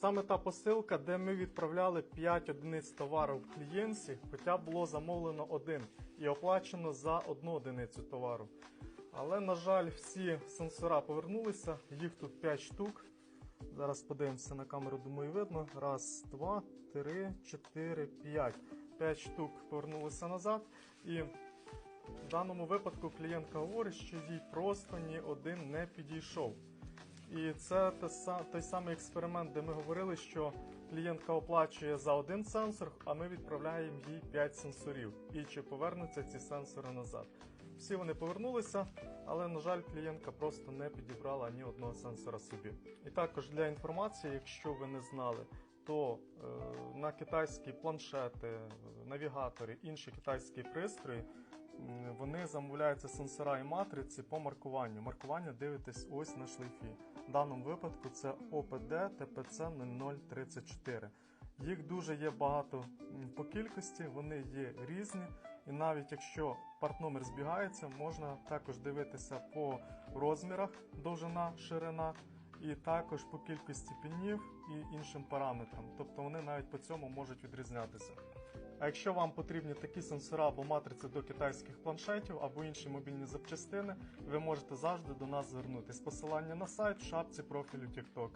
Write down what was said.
Саме та посилка, де ми відправляли 5 одиниць товару в клієнтці, хоча було замовлено один і оплачено за одну одиницю товару. Але, на жаль, всі сенсора повернулися, їх тут 5 штук. Зараз подивимося на камеру, думаю, видно. Раз, два, три, чотири, п'ять. П'ять штук повернулися назад. І в даному випадку клієнтка говорить, що їй просто ні один не підійшов. І це той самий експеримент, де ми говорили, що клієнтка оплачує за один сенсор, а ми відправляємо їй 5 сенсорів. І чи повернуться ці сенсори назад. Всі вони повернулися, але, на жаль, клієнтка просто не підібрала ні одного сенсора собі. І також для інформації, якщо ви не знали, то е, на китайські планшети, навігатори, інші китайські пристрої, вони замовляються сенсора і матриці по маркуванню. Маркування дивитесь ось на шлейфі. В даному випадку це OPD TPC 0034. Їх дуже є багато по кількості, вони є різні. І навіть якщо партномер збігається, можна також дивитися по розмірах довжина, ширина, і також по кількості пінів і іншим параметрам. Тобто вони навіть по цьому можуть відрізнятися. А якщо вам потрібні такі сенсора або матриці до китайських планшетів або інші мобільні запчастини, ви можете завжди до нас звернутись. Посилання на сайт в шапці профілю TikTok.